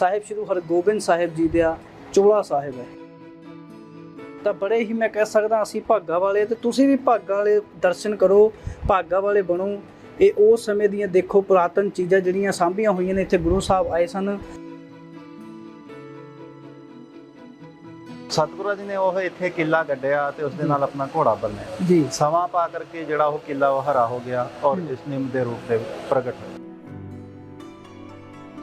ਸਾਹਿਬ ਸ਼੍ਰੀ ਹਰਗੋਬਿੰਦ ਸਾਹਿਬ ਜੀ ਦਾ ਚੋਲਾ ਸਾਹਿਬ ਹੈ। ਤਾਂ ਬੜੇ ਹੀ ਮੈਂ ਕਹਿ ਸਕਦਾ ਅਸੀਂ ਭਾਗਾ ਵਾਲੇ ਤੇ ਤੁਸੀਂ ਵੀ ਭਾਗਾ ਵਾਲੇ ਦਰਸ਼ਨ ਕਰੋ ਭਾਗਾ ਵਾਲੇ ਬਣੋ। ਇਹ ਉਸ ਸਮੇਂ ਦੀਆਂ ਦੇਖੋ ਪੁਰਾਤਨ ਚੀਜ਼ਾਂ ਜਿਹੜੀਆਂ ਸਾਂਭੀਆਂ ਹੋਈਆਂ ਨੇ ਇੱਥੇ ਗੁਰੂ ਸਾਹਿਬ ਆਏ ਸਨ। ਸਤਿਗੁਰੂ ਜੀ ਨੇ ਉਹ ਇੱਥੇ ਕਿਲਾ ਗੱਡਿਆ ਤੇ ਉਸ ਦੇ ਨਾਲ ਆਪਣਾ ਘੋੜਾ ਬੰਨਿਆ। ਜੀ। ਸਮਾਂ ਪਾ ਕਰਕੇ ਜਿਹੜਾ ਉਹ ਕਿਲਾ ਉਹ ਹਰਾ ਹੋ ਗਿਆ ਔਰ ਇਸ ਨਿੰਮ ਦੇ ਰੂਪ ਦੇ ਪ੍ਰਗਟ ਹੋਇਆ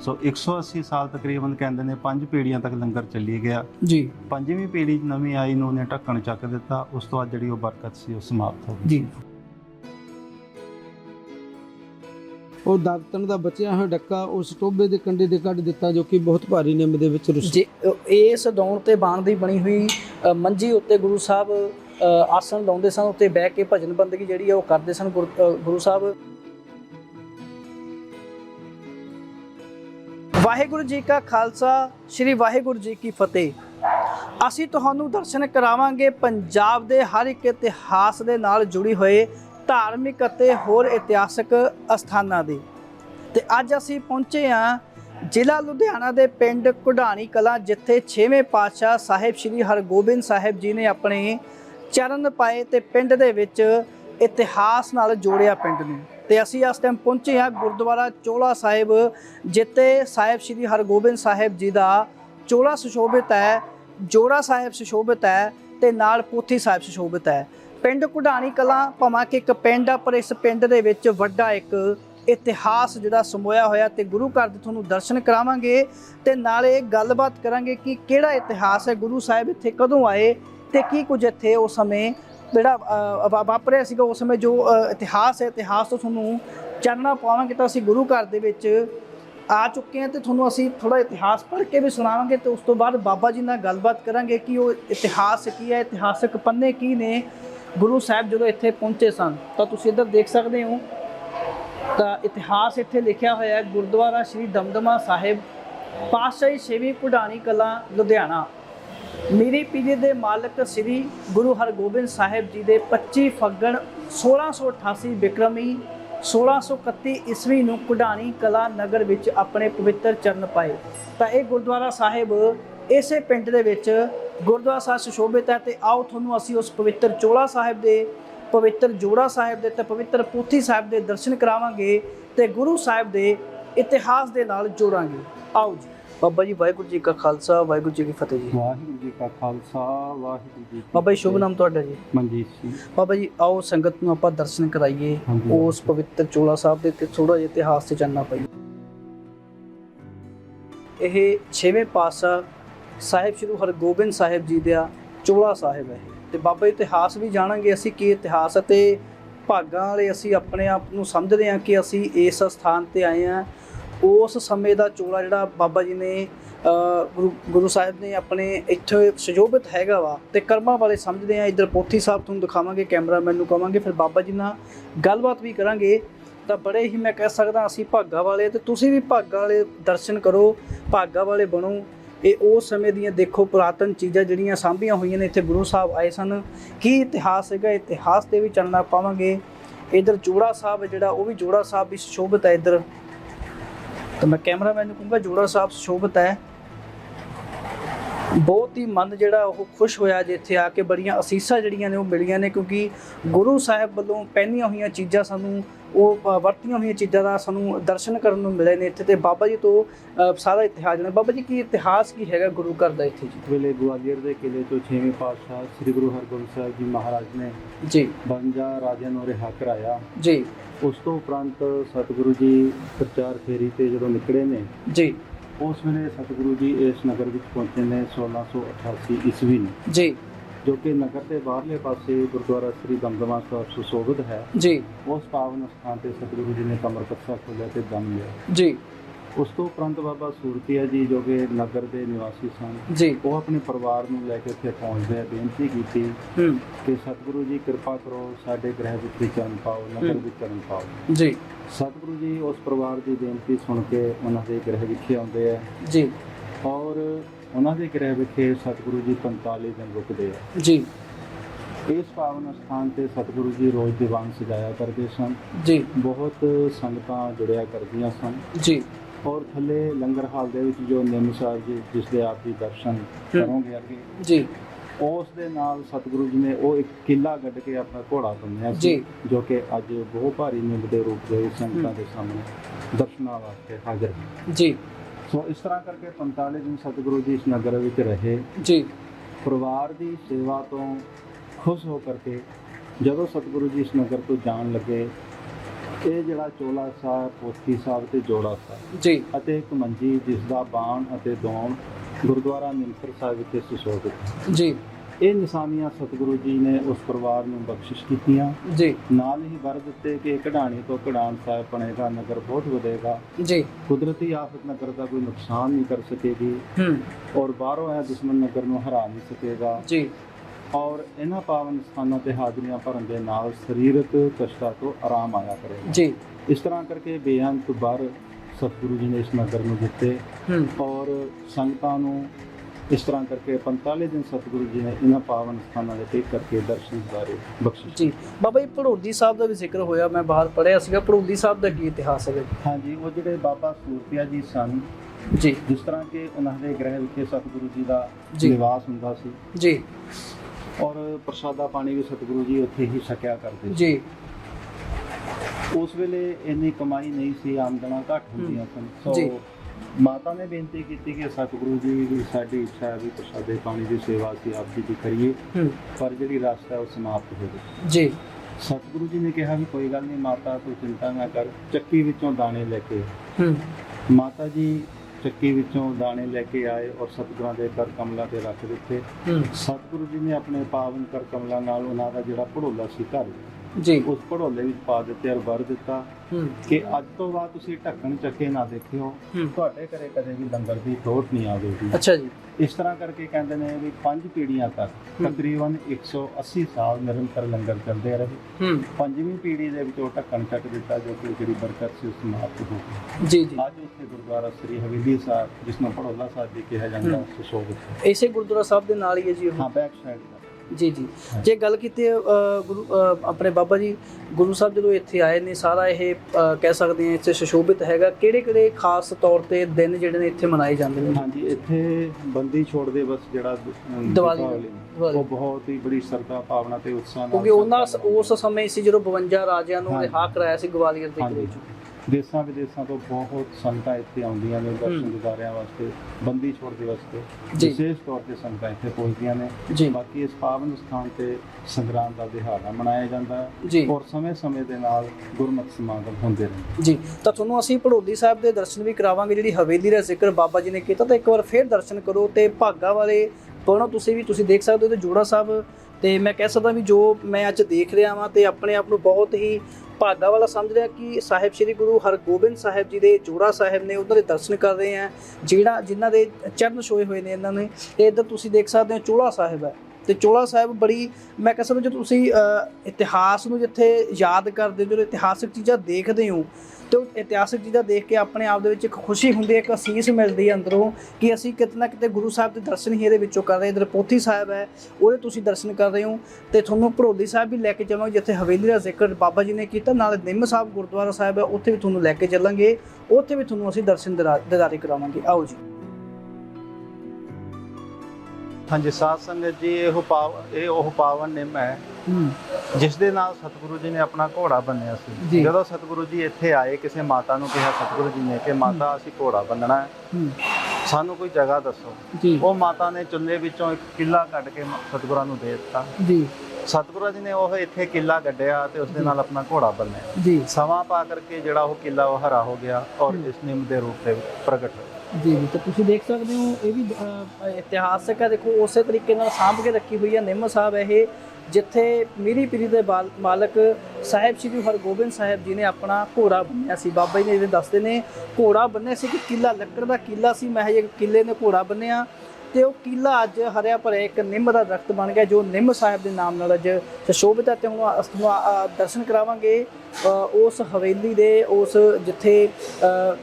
ਸੋ 180 ਸਾਲ ਤਕਰੀਬਨ ਕਹਿੰਦੇ ਨੇ ਪੰਜ ਪੀੜ੍ਹੀਆਂ ਤੱਕ ਲੰਗਰ ਚੱਲੀ ਗਿਆ। ਜੀ। ਪੰਜਵੀਂ ਪੀੜ੍ਹੀ 'ਚ ਨਵੀਂ ਆਈ ਨੂੰ ਉਹਨੇ ਢੱਕਣ ਚੱਕ ਦਿੱਤਾ। ਉਸ ਤੋਂ ਬਾਅਦ ਜਿਹੜੀ ਉਹ ਬਰਕਤ ਸੀ ਉਹ ਸਮਾਪਤ ਹੋ ਗਈ। ਜੀ। ਉਹ ਦਾਤਣ ਦਾ ਬਚਿਆ ਹੋਇਆ ਡੱਕਾ ਉਸ ਟੋਬੇ ਦੇ ਕੰਡੇ ਦੇ ਕੱਢ ਦਿੱਤਾ ਜੋ ਕਿ ਬਹੁਤ ਭਾਰੀ ਨਿੰਮ ਦੇ ਵਿੱਚ ਰੁੱਸ ਜੇ ਇਸ ਦੌਣ ਤੇ ਬਾਣ ਦੀ ਬਣੀ ਹੋਈ ਮੰਜੀ ਉੱਤੇ ਗੁਰੂ ਸਾਹਿਬ ਆਸਣ ਲਾਉਂਦੇ ਸਨ ਉੱਤੇ ਬਹਿ ਕੇ ਭਜਨ ਬੰਦਗੀ ਜਿਹੜੀ ਆ ਉਹ ਕਰਦੇ ਸਨ ਗੁਰੂ ਸਾਹਿਬ। ਵਾਹਿਗੁਰੂ ਜੀ ਕਾ ਖਾਲਸਾ, ਸ੍ਰੀ ਵਾਹਿਗੁਰੂ ਜੀ ਕੀ ਫਤਿਹ। ਅਸੀਂ ਤੁਹਾਨੂੰ ਦਰਸ਼ਨ ਕਰਾਵਾਂਗੇ ਪੰਜਾਬ ਦੇ ਹਰ ਇੱਕ ਇਤਿਹਾਸ ਦੇ ਨਾਲ ਜੁੜੀ ਹੋਏ ਧਾਰਮਿਕ ਅਤੇ ਹੋਰ ਇਤਿਹਾਸਕ ਅਸਥਾਨਾਂ ਦੇ। ਤੇ ਅੱਜ ਅਸੀਂ ਪਹੁੰਚੇ ਹਾਂ ਜ਼ਿਲ੍ਹਾ ਲੁਧਿਆਣਾ ਦੇ ਪਿੰਡ ਕੁਢਾਣੀ ਕਲਾਂ, ਜਿੱਥੇ 6ਵੇਂ ਪਾਤਸ਼ਾਹ ਸਾਹਿਬ ਸ੍ਰੀ ਹਰਗੋਬਿੰਦ ਸਾਹਿਬ ਜੀ ਨੇ ਆਪਣੇ ਚਰਨ ਪਾਏ ਤੇ ਪਿੰਡ ਦੇ ਵਿੱਚ ਇਤਿਹਾਸ ਨਾਲ ਜੋੜਿਆ ਪਿੰਡ ਨੂੰ। ਤੇ ਅਸੀਂ ਇਸ ਟਾਈਮ ਪਹੁੰਚੇ ਹਾਂ ਗੁਰਦੁਆਰਾ ਚੋਲਾ ਸਾਹਿਬ, ਜਿੱਥੇ ਸਾਹਿਬ ਸ੍ਰੀ ਹਰਗੋਬਿੰਦ ਸਾਹਿਬ ਜੀ ਦਾ ਚੋਲਾ ਸੁਸ਼ੋਭਿਤ ਹੈ, ਜੋੜਾ ਸਾਹਿਬ ਸੁਸ਼ੋਭਿਤ ਹੈ ਤੇ ਨਾਲ ਪੋਥੀ ਸਾਹਿਬ ਸੁਸ਼ੋਭਿਤ ਹੈ। ਪਿੰਡ ਕੁਢਾਣੀ ਕਲਾਂ ਭਾਵੇਂ ਕਿ ਇੱਕ ਪਿੰਡ ਆ, ਪਰ ਇਸ ਪਿੰਡ ਦੇ ਵਿੱਚ ਵੱਡਾ ਇੱਕ ਇਤਿਹਾਸ ਜਿਹੜਾ ਸਮੋਇਆ ਹੋਇਆ ਤੇ ਗੁਰੂ ਘਰ ਦੇ ਤੁਹਾਨੂੰ ਦਰਸ਼ਨ ਕਰਾਵਾਂਗੇ ਤੇ ਨਾਲੇ ਗੱਲਬਾਤ ਕਰਾਂਗੇ ਕਿ ਕਿਹੜਾ ਇਤਿਹਾਸ ਹੈ, ਗੁਰੂ ਸਾਹਿਬ ਇੱਥੇ ਕਦੋਂ ਆਏ ਤੇ ਕੀ ਕੁਝ ਇੱਥੇ ਉਸ ਸਮੇਂ ਜਿਹੜਾ ਵਾ- ਵਾਪਰਿਆ ਸੀਗਾ ਉਸ ਸਮੇਂ ਜੋ ਇਤਿਹਾਸ ਹੈ, ਇਤਿਹਾਸ ਤੋਂ ਤੁਹਾਨੂੰ ਚਾਨਣਾ ਪਾਵਾਂਗੇ ਤਾਂ ਅਸੀਂ ਗੁਰੂ ਘਰ ਦੇ ਵਿੱਚ ਆ ਚੁੱਕੇ ਹਾਂ ਤੇ ਤੁਹਾਨੂੰ ਅਸੀਂ ਥੋੜਾ ਇਤਿਹਾਸ ਪੜ੍ਹ ਕੇ ਵੀ ਸੁਣਾਵਾਂਗੇ ਤੇ ਉਸ ਤੋਂ ਬਾਅਦ ਬਾਬਾ ਜੀ ਨਾਲ ਗੱਲਬਾਤ ਕਰਾਂਗੇ ਕਿ ਉਹ ਇਤਿਹਾਸ ਕੀ ਹੈ, ਇਤਿਹਾਸਕ ਪੰਨੇ ਕੀ ਨੇ ਗੁਰੂ ਸਾਹਿਬ ਜਦੋਂ ਇੱਥੇ ਪਹੁੰਚੇ ਸਨ। ਤਾਂ ਤੁਸੀਂ ਇੱਧਰ ਦੇਖ ਸਕਦੇ ਹੋ, ਤਾਂ ਇਤਿਹਾਸ ਇੱਥੇ ਲਿਖਿਆ ਹੋਇਆ ਹੈ ਗੁਰਦੁਆਰਾ ਸ੍ਰੀ ਦਮਦਮਾ ਸਾਹਿਬ, ਪਾਤਸ਼ਾਹੀ ਛੇਵੀਂ ਕੁਢਾਣੀ ਕਲਾਂ ਲੁਧਿਆਣਾ। ਮੇਰੀ ਪੀਰੀ ਦੇ ਮਾਲਕ ਸ੍ਰੀ ਗੁਰੂ ਹਰਗੋਬਿੰਦ ਸਾਹਿਬ ਜੀ ਦੇ 25 ਫੱਗਣ 1688 ਬਿਕਰਮੀ 1631 ਈਸਵੀ ਨੂੰ ਕੁਡਾਣੀ ਕਲਾ ਨਗਰ ਵਿੱਚ ਆਪਣੇ ਪਵਿੱਤਰ ਚਰਨ ਪਾਏ। ਤਾਂ ਇਹ ਗੁਰਦੁਆਰਾ ਸਾਹਿਬ ਇਸੇ ਪਿੰਡ ਦੇ ਵਿੱਚ ਗੁਰਦੁਆਰਾ ਸਾਹਿਬ ਸੁਸ਼ੋਭਿਤ ਹੈ ਤੇ ਆਓ ਤੁਹਾਨੂੰ ਅਸੀਂ ਉਸ ਪਵਿੱਤਰ ਚੋਲਾ ਸਾਹਿਬ ਦੇ, ਪਵਿੱਤਰ ਜੋੜਾ ਸਾਹਿਬ ਦੇ ਤੇ ਪਵਿੱਤਰ ਪੋਥੀ ਸਾਹਿਬ ਦੇ ਦਰਸ਼ਨ ਕਰਾਵਾਂਗੇ ਤੇ ਗੁਰੂ ਸਾਹਿਬ ਦੇ ਇਤਿਹਾਸ ਦੇ ਨਾਲ ਜੋੜਾਂਗੇ। ਆਓ ਜੀ। ਬਾਬਾ ਜੀ ਵਾਹਿਗੁਰੂ ਜੀ ਕਾ ਖਾਲਸਾ ਵਾਹਿਗੁਰੂ ਜੀ ਕੀ ਫਤਿਹ ਜੀ। ਵਾਹਿਗੁਰੂ ਜੀ ਕਾ ਖਾਲਸਾ ਵਾਹਿਗੁਰੂ ਜੀ ਬਾਬਾ ਜੀ ਸ਼ੁਭ ਨਾਮ ਤੁਹਾਡਾ ਜੀ। ਮਨਜੀਤ ਸਿੰਘ। ਬਾਬਾ ਜੀ ਆਓ ਸੰਗਤ ਨੂੰ ਆਪਾਂ ਦਰਸ਼ਨ ਕਰਾਈਏ। ਉਸ ਪਵਿੱਤਰ ਚੋਲਾ ਸਾਹਿਬ ਦੇ ਤੇ ਥੋੜਾ ਜਿਹਾ ਇਤਿਹਾਸ ਤੇ ਜਾਨਣਾ ਪਈ। ਇਹ ਛੇਵੇਂ ਪਾਤਸ਼ਾਹ ਸਾਹਿਬ ਸ਼੍ਰੀ ਹਰਗੋਬਿੰਦ ਸਾਹਿਬ ਜੀ ਦਾ ਚੋਲਾ ਸਾਹਿਬ ਹੈ। ਤੇ ਬਾਬਾ ਜੀ ਇਤਿਹਾਸ ਵੀ ਜਾਣਾਂਗੇ ਅਸੀਂ ਕੀ ਇਤਿਹਾਸ ਅਤੇ ਭਾਗਾਂ ਵਾਲੇ ਅਸੀਂ ਆਪਣੇ ਆਪ ਨੂੰ ਸਮਝਦੇ ਹਾਂ ਕਿ ਅਸੀਂ ਇਸ ਸਥਾਨ ਤੇ ਆਏ ਹਾਂ। ਉਸ ਸਮੇਂ ਦਾ ਚੋਲਾ ਜਿਹੜਾ ਬਾਬਾ ਜੀ ਨੇ ਗੁਰੂ ਗੁਰੂ ਸਾਹਿਬ ਨੇ ਆਪਣੇ ਇੱਥੇ ਸੁਜੋਭਿਤ ਹੈਗਾ ਵਾ ਤੇ ਕਰਮਾਂ ਬਾਰੇ ਸਮਝਦੇ ਆ। ਇੱਧਰ ਪੋਥੀ ਸਾਹਿਬ ਤੁਹਾਨੂੰ ਦਿਖਾਵਾਂਗੇ, ਕੈਮਰਾਮੈਨ ਨੂੰ ਕਵਾਂਗੇ, ਫਿਰ ਬਾਬਾ ਜੀ ਨਾਲ ਗੱਲਬਾਤ ਵੀ ਕਰਾਂਗੇ। ਤਾਂ ਬੜੇ ਹੀ ਮੈਂ ਕਹਿ ਸਕਦਾ ਅਸੀਂ ਭਾਗਾ ਵਾਲੇ ਤੇ ਤੁਸੀਂ ਵੀ ਭਾਗਾ ਵਾਲੇ ਦਰਸ਼ਨ ਕਰੋ, ਭਾਗਾ ਵਾਲੇ ਬਣੋ। ਇਹ ਉਸ ਸਮੇਂ ਦੀਆਂ ਦੇਖੋ ਪੁਰਾਤਨ ਚੀਜ਼ਾਂ ਜਿਹੜੀਆਂ ਸਾਂਭੀਆਂ ਹੋਈਆਂ ਨੇ, ਇੱਥੇ ਗੁਰੂ ਸਾਹਿਬ ਆਏ ਸਨ। ਕੀ ਇਤਿਹਾਸ ਹੈਗਾ? ਇਤਿਹਾਸ ਤੇ ਵੀ ਚੱਲਣਾ ਪਾਵਾਂਗੇ। ਇਧਰ ਜੋੜਾ ਸਾਹਿਬ ਜਿਹੜਾ, ਉਹ ਵੀ ਜੋੜਾ ਸਾਹਿਬ ਵੀ ਸ਼ੋਭਿਤ ਹੈ ਇਧਰ। ਤਾਂ ਮੈਂ ਕੈਮਰਾਮੈਨ ਨੂੰ ਕਹੂੰਗਾ ਜੋੜਾ ਸਾਹਿਬ ਸ਼ੋਭਿਤ ਹੈ। ਬਹੁਤ ਹੀ ਮਨ ਜਿਹੜਾ ਉਹ ਖੁਸ਼ ਹੋਇਆ ਜੇ ਇੱਥੇ ਆ ਕੇ ਬੜੀਆਂ ਅਸੀਸਾਂ ਜਿਹੜੀਆਂ ਨੇ ਉਹ ਮਿਲੀਆਂ ਨੇ ਕਿਉਂਕਿ ਗੁਰੂ ਸਾਹਿਬ ਵੱਲੋਂ ਪਹਿਨੀਆਂ ਹੋਈਆਂ ਚੀਜ਼ਾਂ ਸਾਨੂੰ ਉਹ ਵਰਤੀਆਂ ਹੋਈਆਂ ਚੀਜ਼ਾਂ ਦਾ ਸਾਨੂੰ ਦਰਸ਼ਨ ਕਰਨ ਨੂੰ ਮਿਲੇ ਨੇ ਇੱਥੇ ਤੇ ਬਾਬਾ ਜੀ ਤੋਂ ਸਾਰਾ ਇਤਿਹਾਸ ਜਾਣਿਆ। ਬਾਬਾ ਜੀ ਕੀ ਇਤਿਹਾਸ ਕੀ ਹੈਗਾ ਗੁਰੂ ਘਰ ਦਾ ਇੱਥੇ ਜੀ? ਵੇਲੇ ਗਵਾਲੀਅਰ ਦੇ ਕਿਲੇ ਤੋਂ 6ਵੇਂ ਪਾਤਸ਼ਾਹ ਸ੍ਰੀ ਗੁਰੂ ਹਰਗੋਬਿੰਦ ਸਾਹਿਬ ਜੀ ਮਹਾਰਾਜ ਨੇ ਜੀ। 52 ਰਾਜਿਆਂ ਨੂੰ ਰਿਹਾ ਕਰਾਇਆ। ਜੀ। ਉਸ ਤੋਂ ਉਪਰੰਤ ਸਤਿਗੁਰੂ ਜੀ ਪ੍ਰਚਾਰ ਫੇਰੀ ਤੇ ਜਦੋਂ ਨਿਕਲੇ ਨੇ ਜੀ। ਉਸ ਵੇਲੇ ਸਤਿਗੁਰੂ ਜੀ ਇਸ ਨਗਰ ਵਿੱਚ ਪਹੁੰਚੇ ਨੇ 1688 ਈਸਵੀ ਨੂੰ। ਜੀ। ਜੋ ਕਿ ਨਗਰ ਦੇ ਬਾਹਰਲੇ ਪਾਸੇ ਗੁਰਦੁਆਰਾ ਸ੍ਰੀ ਦਮਦਮਾ ਸਾਹਿਬ ਸੁਸ਼ੋਭਿਤ ਹੈ। ਜੀ। ਉਸ ਪਾਵਨ ਸਥਾਨ ਤੇ ਸਤਿਗੁਰੂ ਜੀ ਨੇ ਕਮਰ ਕੱਸਾ ਖੋਲ੍ਹਿਆ ਤੇ ਦਮ ਲਿਆ। ਜੀ। ਉਸ ਤੋਂ ਉਪਰੰਤ ਬਾਬਾ ਸੂਰਤੀਆ ਜੀ ਜੋ ਕਿ ਨਗਰ ਦੇ ਨਿਵਾਸੀ ਸਨ ਜੀ। ਉਹ ਆਪਣੇ ਪਰਿਵਾਰ ਨੂੰ ਲੈ ਕੇ ਉੱਥੇ ਪਹੁੰਚਦੇ ਆ ਬੇਨਤੀ ਕੀਤੀ ਹੂੰ। ਕਿ ਸਤਿਗੁਰੂ ਜੀ ਕਿਰਪਾ ਕਰੋ ਸਾਡੇ ਗ੍ਰਹਿ ਵਿੱਚ ਚਰਨ ਪਾਓ ਨਗਰ। ਵਿੱਚ ਚਰਨ ਪਾਓ। ਜੀ। ਸਤਿਗੁਰੂ ਜੀ ਉਸ ਪਰਿਵਾਰ ਦੀ ਬੇਨਤੀ ਸੁਣ ਕੇ ਉਹਨਾਂ ਦੇ ਗ੍ਰਹਿ ਵਿਖੇ ਆਉਂਦੇ ਆ। ਜੀ। ਔਰ ਉਹਨਾਂ ਦੇ ਗ੍ਰਹਿ ਵਿਖੇ ਸਤਿਗੁਰੂ ਜੀ 45 ਦਿਨ ਰੁਕਦੇ ਆ। ਜੀ। ਇਸ ਪਾਵਨ ਸਥਾਨ ਤੇ ਸਤਿਗੁਰੂ ਜੀ ਰੋਜ਼ ਦੀਵਾਨ ਸਜਾਇਆ ਕਰਦੇ ਸਨ। ਜੀ। ਬਹੁਤ ਸੰਗਤਾਂ ਜੁੜਿਆ ਕਰਦੀਆਂ ਸਨ। ਜੀ। ਔਰ ਥੱਲੇ ਲੰਗਰ ਹਾਲ ਦੇ ਵਿੱਚ ਜੋ ਨਿੰਮ ਸਾਹਿਬ ਜੀ ਜਿਸ ਦੇ ਆਪ ਜੀ ਦਰਸ਼ਨ ਕਰੋਗੇ ਅੱਗੇ ਜੀ। ਉਸ ਦੇ ਨਾਲ ਸਤਿਗੁਰੂ ਜੀ ਨੇ ਉਹ ਇੱਕ ਕਿਲਾ ਗੱਡ ਕੇ ਆਪਣਾ ਘੋੜਾ ਬੰਨਿਆ। ਸੀ ਜੋ। ਕਿ ਅੱਜ ਬਹੁਤ ਭਾਰੀ ਨਿੰਮ ਦੇ ਰੂਪ ਦੇ ਸੰਗਤਾਂ ਦੇ ਸਾਹਮਣੇ ਦਰਸ਼ਨਾਂ ਵਾਸਤੇ ਹਾਜ਼ਰ ਹੈ ਜੀ। ਸੋ ਇਸ ਤਰ੍ਹਾਂ ਕਰਕੇ 45 ਦਿਨ ਸਤਿਗੁਰੂ ਜੀ ਇਸ ਨਗਰ ਵਿੱਚ ਰਹੇ। ਜੀ। ਪਰਿਵਾਰ ਦੀ ਸੇਵਾ ਤੋਂ ਖੁਸ਼ ਹੋ ਕਰਕੇ ਜਦੋਂ ਸਤਿਗੁਰੂ ਜੀ ਇਸ ਨਗਰ ਤੋਂ ਜਾਣ ਲੱਗੇ ਇਹ ਜਿਹੜਾ ਚੋਲਾ ਸਾਹਿਬ ਪੋਥੀ ਸਾਹਿਬ ਤੇ ਜੋੜਾ ਸਾਹਿਬ ਜੀ। ਅਤੇ ਇੱਕ ਮੰਜੀ ਜਿਸ ਦਾ ਬਾਣ ਅਤੇ ਦੌਣ ਗੁਰਦੁਆਰਾ ਨਿਮਸਰ ਸਾਹਿਬ ਵਿਖੇ ਸੁਸ਼ੋਭਿਤ। ਜੀ। ਇਹ ਨਿਸ਼ਾਨੀਆਂ ਸਤਿਗੁਰੂ ਜੀ ਨੇ ਉਸ ਪਰਿਵਾਰ ਨੂੰ ਬਖਸ਼ਿਸ਼ ਕੀਤੀਆਂ। ਜੀ। ਨਾਲ ਹੀ ਵਰ ਦਿੱਤੇ ਕਿ ਕਢਾਣੀ ਤੋਂ ਕਢਾਨ ਸਾਹਿਬ ਬਣੇਗਾ ਨਗਰ ਬਹੁਤ ਵਧੇਗਾ। ਜੀ। ਕੁਦਰਤੀ ਆਫਤ ਨਗਰ ਦਾ ਕੋਈ ਨੁਕਸਾਨ ਨਹੀਂ ਕਰ ਸਕੇਗੀ। ਹੂੰ। ਔਰ ਬਾਹਰੋਂ ਆਇਆ ਦੁਸ਼ਮਣ ਨਗਰ ਨੂੰ ਹਰਾ ਨਹੀਂ ਸਕੇਗਾ। ਜੀ। ਔਰ ਇਹਨਾਂ ਪਾਵਨ ਸਥਾਨਾਂ ਤੇ ਹਾਜ਼ਰੀਆਂ ਭਰਨ ਦੇ ਨਾਲ ਸਰੀਰਕ ਕਸ਼ਟਾਂ ਤੋਂ ਆਰਾਮ ਆਇਆ ਕਰੇਗਾ। ਜੀ। ਇਸ ਤਰ੍ਹਾਂ ਕਰਕੇ ਬੇਅੰਤ ਬਰ ਸਤਿਗੁਰੂ ਜੀ ਨੇ ਇਸ ਨਗਰ ਨੂੰ ਦਿੱਤੇ ਔਰ ਸੰਗਤਾਂ ਨੂੰ ਇਸ ਤਰ੍ਹਾਂ ਕਰਕੇ 45 ਦਿਨ ਸਤਿਗੁਰੂ ਜੀ ਨੇ ਇਹਨਾਂ ਪਾਵਨ ਸਥਾਨਾਂ ਦੇ ਟੇਕ ਕਰਕੇ ਦਰਸ਼ਨ ਬਾਰੇ ਬਖਸ਼ਿਸ਼ ਜੀ। ਬਾਬਾ ਜੀ ਭੜੋਦੀ ਸਾਹਿਬ ਦਾ ਵੀ ਜ਼ਿਕਰ ਹੋਇਆ ਮੈਂ ਬਾਹਰ ਪੜਿਆ ਸੀਗਾ ਭੜੋਦੀ ਸਾਹਿਬ ਦਾ ਕੀ ਇਤਿਹਾਸ ਹੈ ਹਾਂਜੀ ਉਹ ਜਿਹੜੇ ਬਾਬਾ ਸੂਰਤੀਆ ਜੀ ਸਨ ਜੀ। ਜਿਸ ਤਰ੍ਹਾਂ ਕਿ ਉਹਨਾਂ ਦੇ ਗ੍ਰਹਿ ਵਿਖੇ ਸਤਿਗੁਰੂ ਜੀ ਦਾ। ਨਿਵਾਸ ਹੁੰਦਾ ਸੀ। ਜੀ। ਔਰ ਪ੍ਰਸ਼ਾਦਾ ਪਾਣੀ ਵੀ ਸਤਿਗੁਰੂ ਜੀ ਉੱਥੇ ਹੀ ਛਕਿਆ ਕਰਦੇ ਸੀ। ਜੀ। ਉਸ ਵੇਲੇ ਇੰਨੀ ਕਮਾਈ ਨਹੀਂ ਸੀ ਆਮਦਨਾਂ ਘੱਟ ਹੁੰਦੀਆਂ ਸਨ। ਸੋ ਮਾਤਾ ਨੇ ਬੇਨਤੀ ਕੀਤੀ ਕਿ ਸਤਿਗੁਰੂ ਜੀ ਦੀ ਸਾਡੀ ਇੱਛਾ ਹੈ ਵੀ ਪ੍ਰਸ਼ਾਦੇ ਪਾਣੀ ਦੀ ਸੇਵਾ ਅਸੀਂ ਆਪ ਜੀ ਦੀ ਕਰੀਏ। ਪਰ ਜਿਹੜੀ ਰਸਤਾ ਉਹ ਸਮਾਪਤ ਹੋ ਗਈ। ਜੀ। ਸਤਿਗੁਰੂ ਜੀ ਨੇ ਕਿਹਾ ਵੀ ਕੋਈ ਗੱਲ ਨਹੀਂ ਮਾਤਾ ਤੂੰ ਚਿੰਤਾ ਨਾ ਕਰ ਚੱਕੀ ਵਿੱਚੋਂ ਦਾਣੇ ਲੈ ਕੇ ਮਾਤਾ ਜੀ ਚੱਕੀ ਵਿੱਚੋਂ ਦਾਣੇ ਲੈ ਕੇ ਆਏ ਔਰ ਸਤਿਗੁਰਾਂ ਦੇ ਕਰ ਕਮਲਾਂ ਤੇ ਰੱਖ ਦਿੱਤੇ। ਸਤਿਗੁਰੂ ਜੀ ਨੇ ਆਪਣੇ ਪਾਵਨ ਕਰ ਕਮਲਾਂ ਨਾਲ ਉਹਨਾਂ ਦਾ ਜਿਹੜਾ ਭੜੋਲਾ ਸੀ ਘਰ। ਜੀ। ਉਸ ਭੜੋਲੇ ਵਿੱਚ ਪਾ ਦਿੱਤੇ ਔਰ ਵਰ ਦਿੱਤਾ। ਕਿ ਅੱਜ ਤੋਂ ਬਾਅਦ ਤੁਸੀਂ ਢੱਕਣ ਚੱਕੇ ਨਾ ਦੇਖਿਓ। ਤੁਹਾਡੇ ਘਰੇ ਕਦੇ ਵੀ ਲੰਗਰ ਦੀ ਟੋਟ ਨਹੀਂ ਆਵੇਗੀ। ਅੱਛਾ ਜੀ। ਇਸ ਤਰ੍ਹਾਂ ਕਰਕੇ ਕਹਿੰਦੇ ਨੇ ਵੀ ਪੰਜ ਪੀੜ੍ਹੀਆਂ ਤੱਕ। ਤਕਰੀਬਨ 180 ਸਾਲ ਨਿਰੰਤਰ ਲੰਗਰ ਚੱਲਦੇ ਰਹੇ। ਪੰਜਵੀਂ ਪੀੜ੍ਹੀ ਦੇ ਵਿੱਚ ਉਹ ਢੱਕਣ ਚੱਕ ਦਿੱਤਾ ਜੋ ਕਿ ਜਿਹੜੀ ਬਰਕਤ ਸੀ ਉਹ ਸਮਾਪਤ ਹੋ ਗਈ। ਜੀ ਜੀ। ਅੱਜ ਉੱਥੇ ਗੁਰਦੁਆਰਾ ਸ੍ਰੀ ਹਵੇਲੀ ਸਾਹਿਬ ਜਿਸ ਨੂੰ ਭੜੋਲਾ ਸਾਹਿਬ ਵੀ ਕਿਹਾ ਜਾਂਦਾ ਹੂੰ। ਸੁਸ਼ੋਭਿਤ। ਇਸੇ ਗੁਰਦੁਆਰਾ ਸਾਹਿਬ ਦੇ ਨਾਲ ਹੀ ਹੈ ਜੀ ਹਾਂ ਬੈਕ ਸਾਈਡ ਦਾ ਜੀ ਜੀ ਜੇ ਗੱਲ ਕੀਤੀ ਗੁਰੂ ਆਪਣੇ ਬਾਬਾ ਜੀ ਗੁਰੂ ਸਾਹਿਬ ਜਦੋਂ ਇੱਥੇ ਆਏ ਨੇ ਸਾਰਾ ਇਹ ਕਹਿ ਸਕਦੇ ਹਾਂ ਇੱਥੇ ਸੁਸ਼ੋਭਿਤ ਹੈਗਾ ਕਿਹੜੇ ਕਿਹੜੇ ਖਾਸ ਤੌਰ ਤੇ ਦਿਨ ਜਿਹੜੇ ਨੇ ਇੱਥੇ ਮਨਾਏ ਜਾਂਦੇ ਨੇ ਹਾਂਜੀ ਇੱਥੇ ਬੰਦੀ ਛੋੜ ਦੇ ਬਸ ਜਿਹੜਾ ਦੀਵਾਲੀ। ਉਹ ਬਹੁਤ ਹੀ ਬੜੀ ਸਰਦਾ ਭਾਵਨਾ ਤੇ ਉਤਸ਼ਾਹ ਨਾਲ ਕਿਉਂਕਿ ਉਹਨਾਂ ਉਸ ਸਮੇਂ ਸੀ ਜਦੋਂ 52 ਰਾਜਿਆਂ ਨੂੰ। ਰਿਹਾ ਕਰਾਇਆ ਸੀ ਗਵਾਲੀਅਰ ਦੇ ਕਿਲੇ। ਚ ਦੇਸਾਂ ਵਿਦੇਸਾਂ ਤੋਂ ਬਹੁਤ ਸੰਗਤਾਂ ਇੱਥੇ ਆਉਂਦੀਆਂ ਨੇ ਦਰਸ਼ਨ ਹੂੰ। ਗੁਜ਼ਾਰਿਆਂ ਵਾਸਤੇ ਬੰਦੀ ਛੋੜ ਦੇ ਵਾਸਤੇ ਜੀ। ਵਿਸ਼ੇਸ਼ ਤੌਰ ਤੇ ਸੰਗਤਾਂ ਇੱਥੇ ਪਹੁੰਚਦੀਆਂ ਨੇ ਜੀ ਬਾਕੀ ਇਸ ਪਾਵਨ ਸਥਾਨ ਤੇ ਸੰਗਰਾਮ ਦਾ ਦਿਹਾੜਾ ਮਨਾਇਆ ਜਾਂਦਾ ਹੈ ਔਰ ਸਮੇਂ-ਸਮੇਂ ਦੇ ਨਾਲ ਗੁਰਮਤਿ ਸਮਾਗਮ ਹੁੰਦੇ ਰਹਿੰਦੇ ਜੀ ਤਾਂ ਤੁਹਾਨੂੰ ਅਸੀਂ ਭੜੋਲੀ ਸਾਹਿਬ ਦੇ ਦਰਸ਼ਨ ਵੀ ਕਰਾਵਾਂਗੇ ਜਿਹੜੀ ਹਵੇਲੀ ਦਾ ਜ਼ਿਕਰ ਬਾਬਾ ਜੀ ਨੇ ਕੀਤਾ ਤਾਂ ਇੱਕ ਵਾਰ ਫੇਰ ਦਰਸ਼ਨ ਕਰੋ ਤੇ ਭਾਗਾ ਵਾਲੇ ਪੜੋ ਤੁਸੀਂ ਵੀ ਤੁਸੀਂ ਦੇਖ ਸਕਦੇ ਹੋ ਤੇ ਜੋੜਾ ਸਾਹਿਬ ਤੇ ਮੈਂ ਕਹਿ ਸਕਦਾ ਵੀ ਜੋ ਮੈਂ ਅੱਜ ਦੇਖ ਰਿਹਾ ਵਾਂ ਤੇ ਆਪਣੇ ਆਪ ਨੂੰ ਬਹੁਤ ਹੀ ਭਾਗਾ ਵਾਲਾ ਸਮਝ ਰਿਹਾ ਕਿ ਸਾਹਿਬ ਸ੍ਰੀ ਗੁਰੂ ਹਰਗੋਬਿੰਦ ਸਾਹਿਬ ਜੀ ਦੇ ਜੋੜਾ ਸਾਹਿਬ ਨੇ ਉਹਨਾਂ ਦੇ ਦਰਸ਼ਨ ਕਰ ਰਹੇ ਆ, ਜਿਹੜਾ ਜਿਨ੍ਹਾਂ ਦੇ ਚਰਨ ਛੋਏ ਹੋਏ ਨੇ ਇਹਨਾਂ ਨੇ ਤੇ ਇੱਧਰ ਤੁਸੀਂ ਦੇਖ ਸਕਦੇ ਹੋ ਚੋਲਾ ਸਾਹਿਬ ਹੈ। ਤੇ ਚੋਲਾ ਸਾਹਿਬ ਬੜੀ, ਮੈਂ ਕਹਿ ਸਕਦਾ ਜੇ ਤੁਸੀਂ ਇਤਿਹਾਸ ਨੂੰ ਜਿੱਥੇ ਯਾਦ ਕਰਦੇ ਹੋ, ਜਦੋਂ ਇਤਿਹਾਸਕ ਚੀਜ਼ਾਂ ਦੇਖਦੇ ਹੋ, ਤੇ ਉਹ ਇਤਿਹਾਸਕ ਚੀਜ਼ਾਂ ਦੇਖ ਕੇ ਆਪਣੇ ਆਪ ਦੇ ਵਿੱਚ ਇੱਕ ਖੁਸ਼ੀ ਹੁੰਦੀ ਹੈ, ਇੱਕ ਅਸੀਸ ਮਿਲਦੀ ਹੈ ਅੰਦਰੋਂ ਕਿ ਅਸੀਂ ਕਿਤੇ ਨਾ ਕਿਤੇ ਗੁਰੂ ਸਾਹਿਬ ਦੇ ਦਰਸ਼ਨ ਹੀ ਇਹਦੇ ਵਿੱਚੋਂ ਕਰ ਰਹੇ ਹਾਂ। ਇਧਰ ਪੋਥੀ ਸਾਹਿਬ ਹੈ, ਉਹਦੇ ਤੁਸੀਂ ਦਰਸ਼ਨ ਕਰ ਰਹੇ ਹੋ, ਤੇ ਤੁਹਾਨੂੰ ਭਰੋਲੀ ਸਾਹਿਬ ਵੀ ਲੈ ਕੇ ਜਾਵਾਂਗੇ ਜਿੱਥੇ ਹਵੇਲੀ ਦਾ ਜ਼ਿਕਰ ਬਾਬਾ ਜੀ ਨੇ ਕੀਤਾ, ਨਾਲ ਨਿੰਮ ਸਾਹਿਬ ਗੁਰਦੁਆਰਾ ਸਾਹਿਬ ਹੈ, ਉੱਥੇ ਵੀ ਤੁਹਾਨੂੰ ਲੈ ਕੇ ਚੱਲਾਂਗੇ, ਉੱਥੇ ਵੀ ਤੁਹਾਨੂੰ ਅਸੀਂ ਦਰਸ਼ਨ ਦਿਰਾ- ਦਿਦਾਰੇ ਕਰਾਵਾਂਗੇ। ਆਓ ਜੀ। ਹਾਂਜੀ ਸਾਧ ਸੰਗਤ ਜੀ ਇਹ ਪਾਵ ਇਹ ਉਹ ਪਾਵਨ ਨਿੰਮ ਹੈ। ਜਿਸ ਦੇ ਨਾਲ ਸਤਿਗੁਰੂ ਜੀ ਨੇ ਆਪਣਾ ਘੋੜਾ ਬੰਨਿਆ। ਸੀ। ਜਦੋਂ ਸਤਿਗੁਰੂ ਜੀ ਇੱਥੇ ਆਏ ਕਿਸੇ ਮਾਤਾ ਨੂੰ ਕਿਹਾ ਸਤਿਗੁਰੂ ਜੀ ਨੇ ਕਿ ਮਾਤਾ ਅਸੀਂ ਘੋੜਾ ਬੰਨਣਾ ਹੈ। ਸਾਨੂੰ ਕੋਈ ਜਗ੍ਹਾ ਦੱਸੋ। ਉਹ ਮਾਤਾ ਨੇ ਚੁੱਲ੍ਹੇ ਵਿੱਚੋਂ ਇੱਕ ਕਿੱਲਾ ਕੱਢ ਕੇ ਸਤਿਗੁਰਾਂ ਨੂੰ ਦੇ ਦਿੱਤਾ। ਜੀ। ਸਤਿਗੁਰਾਂ ਜੀ ਨੇ ਉਹ ਇੱਥੇ ਕਿੱਲਾ ਗੱਡਿਆ ਤੇ ਉਸ ਦੇ ਨਾਲ ਆਪਣਾ ਘੋੜਾ ਬੰਨਿਆ। ਜੀ। ਸਮਾਂ ਪਾ ਕਰਕੇ ਜਿਹੜਾ ਉਹ ਕਿੱਲਾ ਉਹ ਹਰਾ ਹੋ ਗਿਆ ਔਰ ਇਸ ਨਿੰਮ ਦੇ ਰੂਪ ਵਿੱਚ ਪ੍ਰਗਟ ਹੋਇਆ। ਜੀ ਜੀ। ਤਾਂ ਤੁਸੀਂ ਦੇਖ ਸਕਦੇ ਹੋ ਇਹ ਵੀ ਅ, ਇਤਿਹਾਸਕ ਹੈ। ਦੇਖੋ ਉਸੇ ਤਰੀਕੇ ਨਾਲ ਸਾਂਭ ਕੇ ਰੱਖੀ ਹੋਈ ਹੈ ਨਿੰਮ ਸਾਹਿਬ ਇਹ ਜਿੱਥੇ ਮੀਰੀ ਪੀਰੀ ਦੇ ਬਾਲ- ਮਾਲਕ ਸਾਹਿਬ ਸ੍ਰੀ ਹਰਗੋਬਿੰਦ ਸਾਹਿਬ ਜੀ ਨੇ ਆਪਣਾ ਘੋੜਾ ਬੰਨਿਆ ਸੀ। ਬਾਬਾ ਜੀ ਨੇ ਇਹਦੇ ਦੱਸਦੇ ਨੇ ਘੋੜਾ ਬੰਨਿਆ ਸੀ ਕਿ ਕਿਲਾ ਲੱਕੜ ਦਾ ਕਿਲਾ ਸੀ। ਮਹਿਜ ਇੱਕ ਕਿਲੇ ਨੇ ਘੋੜਾ ਬੰਨਿਆ। ਤੇ ਉਹ ਕਿਲਾ ਅੱਜ ਹਰਿਆ ਭਰਿਆ ਇੱਕ ਨਿੰਮ ਦਾ ਦਰਖਤ ਬਣ ਗਿਆ, ਜੋ ਨਿੰਮ ਸਾਹਿਬ ਦੇ ਨਾਮ ਨਾਲ ਅੱਜ ਸੁਸ਼ੋਭਿਤ ਹੈ ਤੇ ਹੁਣ ਅਸੀਂ ਤੁਹਾਨੂੰ ਦਰਸ਼ਨ ਕਰਾਵਾਂਗੇ। ਉਸ ਹਵੇਲੀ ਦੇ, ਉਸ ਜਿੱਥੇ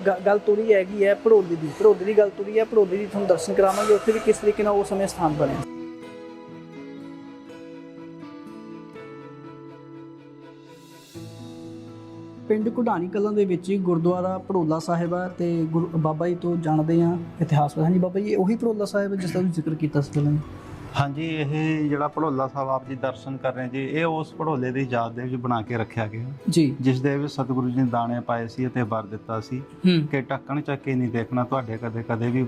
ਗ- ਗੱਲ ਤੁਰੀ ਹੈਗੀ ਹੈ, ਭੜੋਲੀ ਦੀ। ਭੜੋਲੀ ਦੀ ਗੱਲ ਤੁਰੀ ਹੈ, ਭੜੋਲੀ ਦੀ ਤੁਹਾਨੂੰ ਦਰਸ਼ਨ ਕਰਾਵਾਂਗੇ। ਉੱਥੇ ਵੀ ਕਿਸ ਤਰੀਕੇ ਨਾਲ ਉਸ ਸਮੇਂ ਸਥਾਨ ਬਣਿਆ। ਪਿੰਡ ਕੁਢਾਣੀ ਕਲਾਂ ਦੇ ਵਿੱਚ ਹੀ ਗੁਰਦੁਆਰਾ ਭੜੋਲਾ ਸਾਹਿਬ ਆ ਤੇ ਗੁਰੂ ਬਾਬਾ ਜੀ ਤੋਂ ਜਾਣਦੇ ਆ ਇਤਿਹਾਸ ਹਾਂਜੀ ਬਾਬਾ ਜੀ ਇਹ ਉਹੀ ਭੜੋਲਾ ਸਾਹਿਬ ਜਿਸ ਦਾ ਤੁਸੀਂ ਜ਼ਿਕਰ ਕੀਤਾ ਸੀ ਪਹਿਲਾਂ ਹਾਂਜੀ ਇਹ ਜਿਹੜਾ ਭੜੋਲਾ ਸਾਹਿਬ ਆਪ ਜੀ ਦਰਸ਼ਨ ਕਰ ਰਹੇ ਜੀ ਇਹ ਉਸ ਭੜੋਲੇ ਦੀ ਯਾਦ ਦੇ ਵਿੱਚ ਬਣਾ ਕੇ ਰੱਖਿਆ ਗਿਆ। ਜੀ। ਜਿਸ ਦੇ ਵਿੱਚ ਸਤਿਗੁਰੂ ਜੀ ਨੇ ਦਾਣੇ ਪਾਏ ਸੀ ਅਤੇ ਵਰ ਦਿੱਤਾ ਸੀ। ਕਿ ਢੱਕਣ ਚੱਕ ਨਹੀਂ ਦੇਖਣਾ ਤੁਹਾਡੇ ਕਦੇ ਕਦੇ ਵੀ